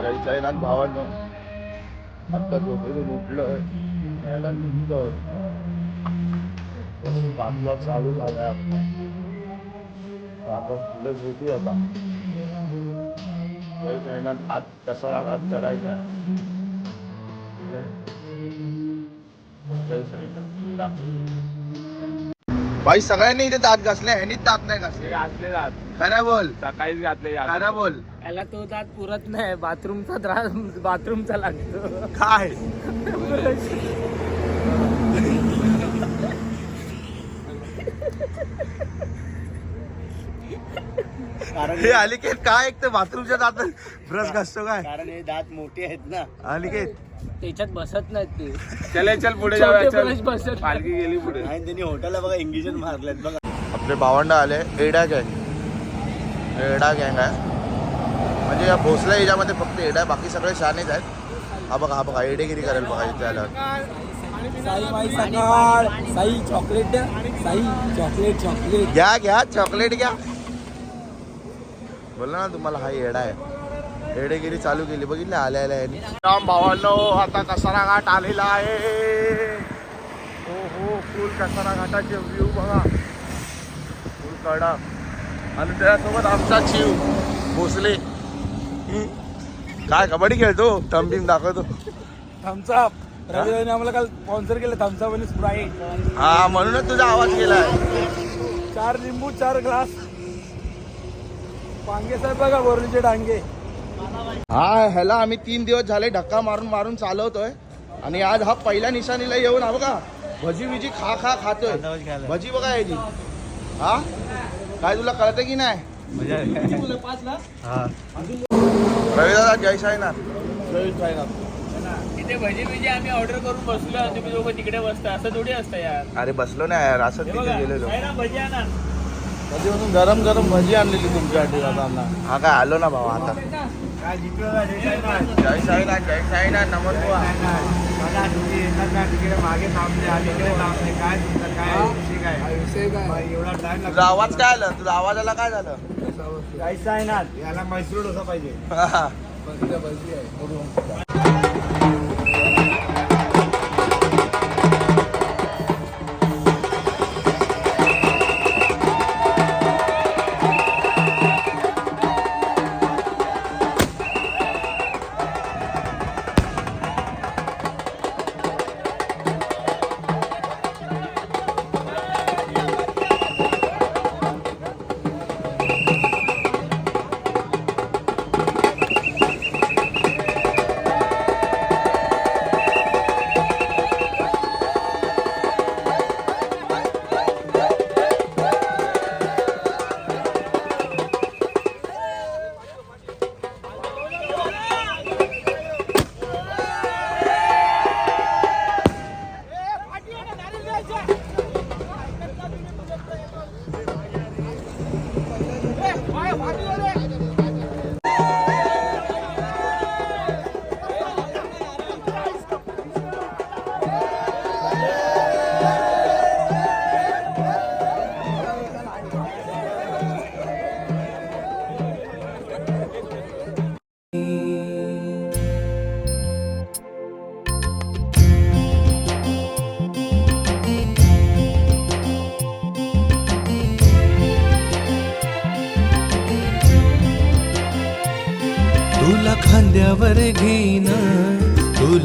जय साईनाथ भावांनो आता झोपेतून उठलोय यायला निघतोय बांधला चालू झालाय आपला आता पुढे झोपी आता जय साईनाथ हात कसा हात चढायचा जय साईनाथ भाई सगळ्यांनी इथे दात घासले ह्यांनी दात नाही घासले. घातले जात खरं बोल. सकाळीच घातले खरं बोल. याला तो दात पुरत नाही बाथरूमचा त्रास बाथरूमचा लागतो. काय? हे अलिकेत काय एक तर बाथरूमच्या दात ब्रश घासतो काय? कारण हे दात मोठे आहेत ना. अलिकेत. त्याच्यात बसत नाहीत ते. चले चल पुढे जाऊया चल. बसत पालखी गेली पुढे. आणि त्यांनी हॉटेलला बघा इंगिजन मारलेत बघा. आपले भावंड आले एडा गँग. एडा गँग आहे. म्हणजे या भोसले याच्यामध्ये फक्त एडा आहे बाकी सगळे शानेच आहेत. हा बघा हा बघा एडेगिरी करेल बघा इथे आल्यावर. साई बाई सकाळ Sai chocolate Sai chocolate chocolate घ्या घ्या चॉकलेट घ्या. बोला ना तुम्हाला हा येडा आहे. येडेगिरी चालू केली. बघितले आल्या आल्या यांनी. राम भावांनो आता कसारा घाट आलेला आहे. हो हो फुल कसारा घाटाचे व्ह्यू बघा. फुल कडक. आणि त्यासोबत आमचा चिव भोसले. काय कबड्डी खेळतो? थंबीम दाखवतो. थम्सअप रविवारी आम्हाला काल स्पॉन्सर केलं. थम्सअप आणि स्प्राईट हा म्हणूनच तुझा आवाज गेलाय. चार लिंबू चार ग्लास. पांगे साहेब बघा बोरलीचे डांगे. हा ह्याला आम्ही तीन दिवस झाले धक्का मारून मारून चालवतोय. आणि आज हा पहिल्या निशाणीला येऊन हा बघा भजी बिजी खा खा खातोय. भजी बघा याची. हा? काय तुला कळतं की नाही? रवी दादा जय साईनाथ. जय साईनाथ. तिथे भजी बिजी आम्ही ऑर्डर करून बसलो आणि तुम्ही लोक तिकडे बसता. असं थोडी असतं यार. अरे बसलो नाही यार असं तिथे गेलेलो. ना भजी आणा. म्हणून गरम गरम भजी आणलेली तुमच्यासाठी दादा हा काय आलो ना भाऊ आता. जय साईनाथ जय साईनाथ नमस्कार तुझा आवाज काय आलं? तुझा आवाजाला काय झालं? आहे ना याला मैसूर डोसा पाहिजे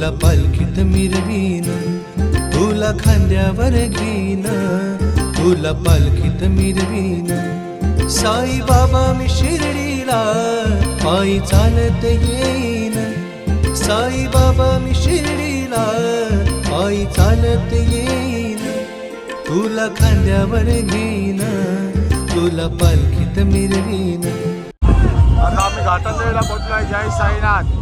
तुला पालखीत मिरवीन तुला खांद्यावर घेईन. तुला पालखीत मिरवीन साई बाबा मी शिर्डीला पायी चालत येईन. साई बाबा मी शिर्डीला पायी चालत येईन. तुला खांद्यावर घेईन तुला पालखीत मिरवीन. आता आम्ही घाटांदेवीला पोहोचलोय. जय साईनाथ.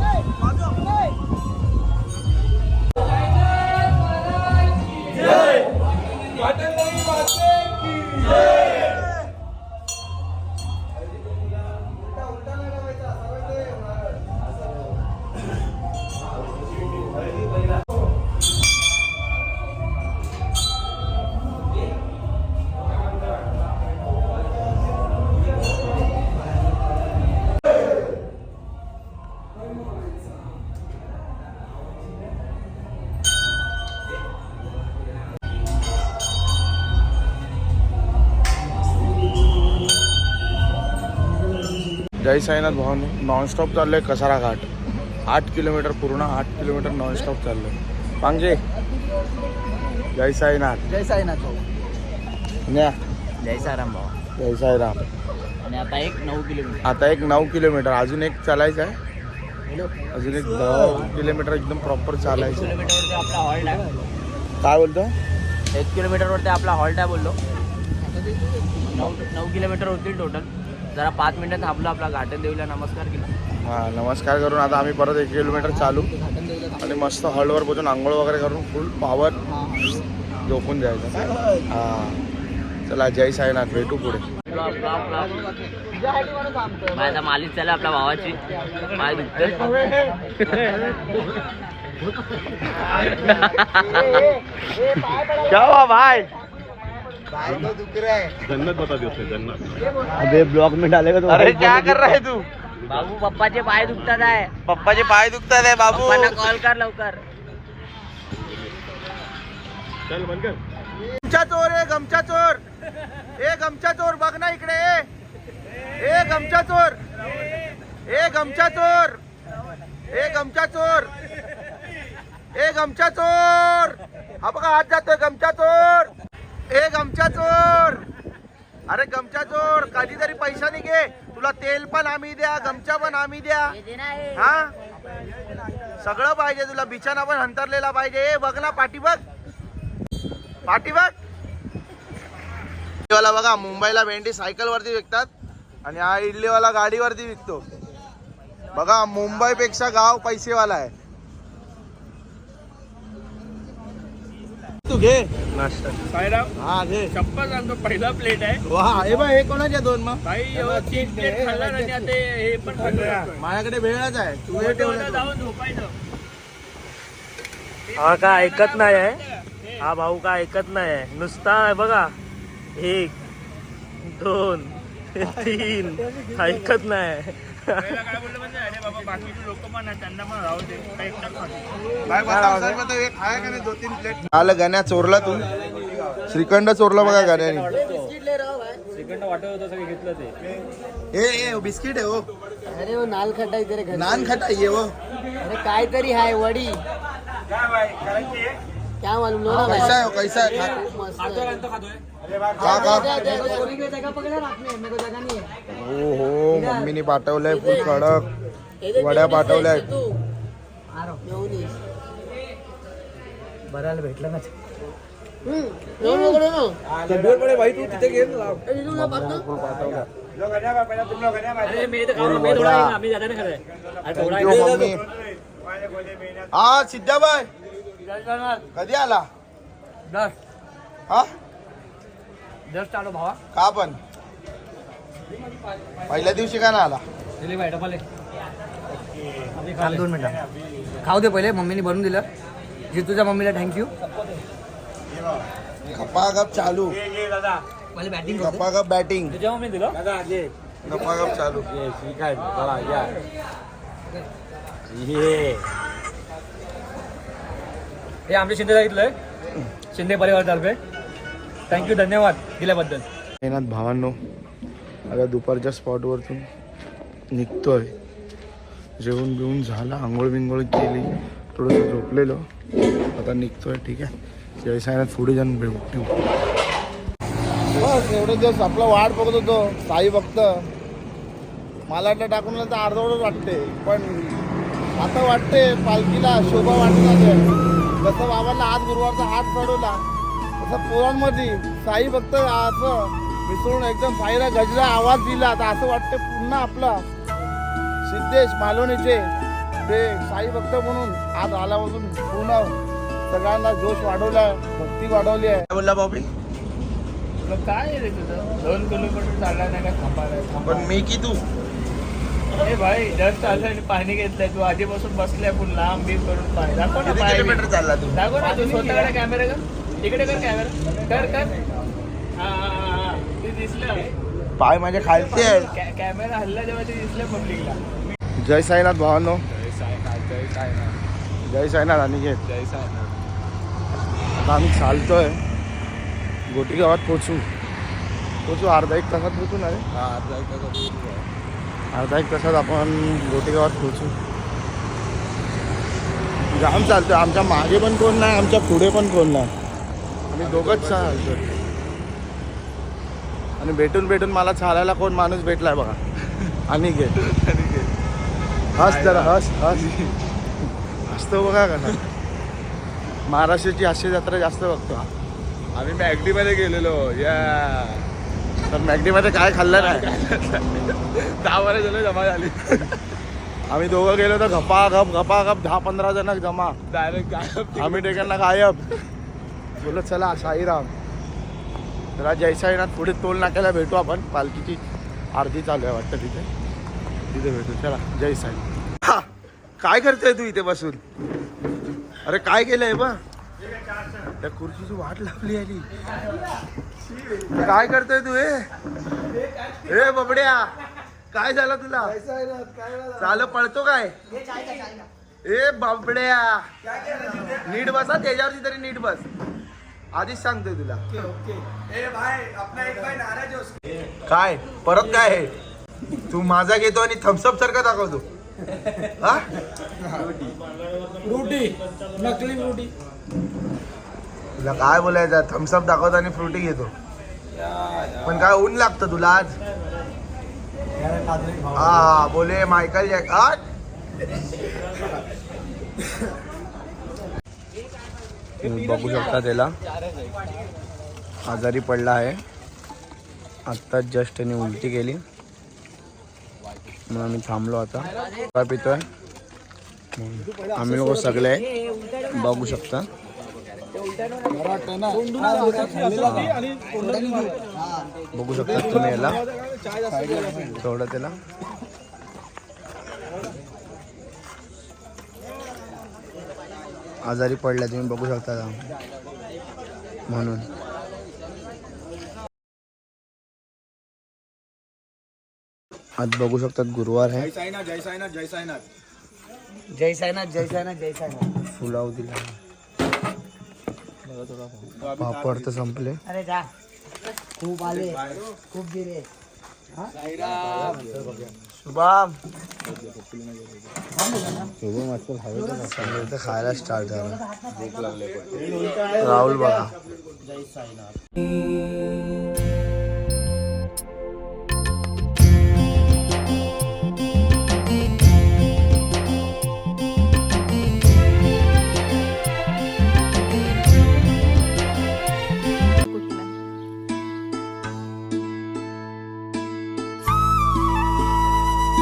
जय साईनाथ भवन नॉनस्टॉप चाललोय कसारा घाट. आठ किलोमीटर पूर्ण आठ किलोमीटर नॉनस्टॉप चाललोय. पांगे. जय साईनाथ. जय साईनाथ भाऊ न्या. जय साराम भाऊ जय साईराम. आणि आता एक नऊ किलोमीटर. आता एक नऊ किलोमीटर अजून एक चालायचं आहे? अजून एक दहा किलोमीटर एकदम प्रॉपर चालायचं. आहे. किलोमीटरवरती आपला हॉल्ट आहे काय बोलतो? एक किलोमीटरवरती आपला हॉल्ट आहे बोललो. नऊ नऊ किलोमीटर होतील टोटल जरा पाच मिनिटं थांबलो आपला घाटन देवीला नमस्कार केला. हा नमस्कार करून आता आम्ही परत एक किलोमीटर चालू. आणि मस्त हॉलवर बसून आंघोळ वगैरे करून फुल पावर झोपून जायचं हा. चला जय साईनाथ भेटू पुढे. माझा मालिक चालला आपल्या भावाची. पाय दुखते क्या हुआ भाई अबे ब्लॉग में डालेगा तो अरे क्या कर रहा है तू? बाबू पप्पाचे पाय दुखतात आहे पप्पाचे पाय दुखतात आहे बाबू। कॉल कर लवकर। गमचा चोर आहे गमचा चोर। ए गमचा चोर बघ ना इकडे ए. ए गमचा चोर। ए गमचा चोर। ए गमचा चोर। ए गमचा चोर। हा बघा हात जातोय गमचा चोर। ए गमचा चोर! अरे गमचा चोर कधीतरी पैसा घे. तुला तेल पण आम्ही द्या गमचा पण आम्ही द्या. हा? सगळं पाहिजे तुला बिछाना पण हंतरलेला पाहिजे. ए बघ ना पाठी बघ. पाठी बघ. इडलीवाला बघा मुंबईला भेंडी सायकल वरती विकतात आणि हा इडलीवाला गाडीवरती विकतो. बघा मुंबईपेक्षा गाव पैसेवाला आहे. तू घे. नाश्ता. हा घे. चप्पल सांगतो पहिला प्लेट आहे. वा हे बघ हे कोणाचे दोन मग? भाई तीन प्लेट खाल्ला आणि आता हे पण खाल्लं. माझ्याकडे वेळच आहे. तू हे ठेवलं जाऊन झोपायचं. हा का ऐकत नाही आहे? हा भाऊ का ऐकत नाही आहे? नुसता आहे बघा. एक दोन तीन. ऐकत नाही. पहिला काय बोललं म्हणजे अरे बाबा बाकीचे लोक पण आहे त्यांना पण राहू दे काही एकटा खा. काय बताओ सर मतलब एक आहे का नाही दो तीन प्लेट आलं गण्या चोरला तू. श्रीखंड चोरला बघा गण्याने. श्रीखंड वाटत होतं सगळं घेतलं ते ए ए बिस्किट आहे हो. अरे वो नाल खटाई तेरे नान खटाई आहे हो. अरे काय तरी हाय वडी. क्या मालूम नो ना कैसा है हो, कैसा है खा है। खा है हो हो मम्मीने पाठवलंय फुल कडक. वड्या पाठवल्या. बरायला भेटलं ना. हा सिद्धाबाई. कधी आला? हा? जस्ट आलो भावा. का पण? पहिल्या दिवशी का ना आला? दिली बाई डबल दोन मिनिटं. खाऊ दे पहिले मम्मीने बनवून दिलं. जितूच्या मम्मीला थँक्यू गप्पा गप चालू. मला बॅटिंग गप्पा गप बॅटिंग तुझ्या मम्मी दिलं? गप्पा गप चालू. हे आमच्या शिंदे सांगितलंय. शिंदे परिवारतर्फे थँक्यू धन्यवाद दिल्याबद्दल. मेहनत भावांनो आता दुपारच्या स्पॉटवरतून निघतोय. जेवण बिवून झालं आंघोळ बिंघोळ केली थोडंसं झोपलेलो. आता निघतोय ठीक आहे. जयसाईनाथ पुढे जाऊन भेटू बस एवढे दिवस आपला वाट बघत होतो साई भक्त. मला टाकून तर अर्धवडच वाटते पण आता वाटते पालखीला शोभा वाटणार जसं बाबांना आज गुरुवारचा हात चढवला तसं पोरांमध्ये साई भक्त असं मिसळून एकदम साईला गजरा आवाज दिला. आता असं वाटतं पुन्हा आपला सिद्धेश मालोनीचे ते साई भक्त म्हणून आज आल्यापासून पूर्ण सगळ्यांना जोश वाढवलाय भक्ती वाढवली आहे. बोलला बाबी तुला काय रे तुझं? दोन किलोमीटर चालला नाही का थांबायला. पण मी की तू? ए भाई जस्ट आलं आणि पाणी घेतलंय. तू आधीपासून बसलाय पण लांब बीम करून पाणी दाखव ना किती पाय. किलोमीटर चालला तू? दाखव ना तू स्वतःकडे कॅमेरा कर. इकडे कर कॅमेरा कर कर. हा हा, हा, हा. ते दिसलं. पाय माझे खालते आहे. कॅ- कॅमेरा हल्ला जेव्हा ते दिसलं पब्लिकला जय साईनाथ भावांनो. जय साईनाथ जय साईनाथ. जय साईनाथ आणि घे. जय साईनाथ. आता आम्ही चालतोय. गोटी गावात पोचू पोचू अर्धा एक तासात पोचू ना रे? अर्धा एक तासात आपण गोटेगावात पोहोचू. जाम चालतो आमच्या मागे पण कोण नाही आमच्या पुढे पण कोण नाही. आम्ही दोघंच चालतो आणि भेटून भेटून मला चालायला कोण माणूस भेटलाय बघा. आणि घे. हस जरा हस हस. हसतो बघा का ना महाराष्ट्राची हास्य जत्रा जास्त बघतो. आम्ही मॅगडीमध्ये गेलेलो. या तर मॅगडीमध्ये काय खाल्लं नाही. दहा बारा जण जमा झाली. आम्ही दोघं गेलो तर गपा गप गपा गप दहा पंधरा जण जमा. डायरेक्ट गायब आम्ही टेकांना गायब. बोलत चला साईराम. तर आज जय साईनाथ पुढे टोल नाक्याला भेटू आपण. पालखीची आरती चालू आहे वाटतं तिथे. तिथे भेटू. चला जय साई हा काय करतोय तू इथे बसून? अरे काय केलंय बा? त्या खुर्चीची वाट लावली आली. काय करतोय तू हे ए बबड्या काय झालं तुला? चाल पळतो काय? ए बाबड्या नीट बसा त्याच्यावरती तरी नीट बस. आधीच सांगतोय तुला. काय? परत काय आहे तू माझा घेतो आणि थम्सअप सारखा दाखवतो. हा? रोटी. नकली रोटी. तुला काय बोलायचं? थम्सअप दाखवतो आणि फ्रुटी घेतो. पण काय ऊन लागतं तुला आज? हा बोले मायकल जॅक बघू शकता त्याला. आजारी पडला आहे. आत्ताच जस्ट त्याने उलटी केली. म्हणून आम्ही थांबलो आता. काय पितोय? आम्ही लोक सगळे बघू शकता. बघू शकता तुम्ही याला. थोडं त्याला. आजारी पडला तुम्ही बघू शकता? म्हणून. आज बघू शकतात गुरुवार आहे. जय साईनाथ जय साईनाथ जय साईनाथ. फुलाव दिला पापड तर संपले. अरे जा. खूप आले. खूप गेले शुभम शुभम. आजकाल इथं खायला स्टार्ट झाला. राहुल बघा.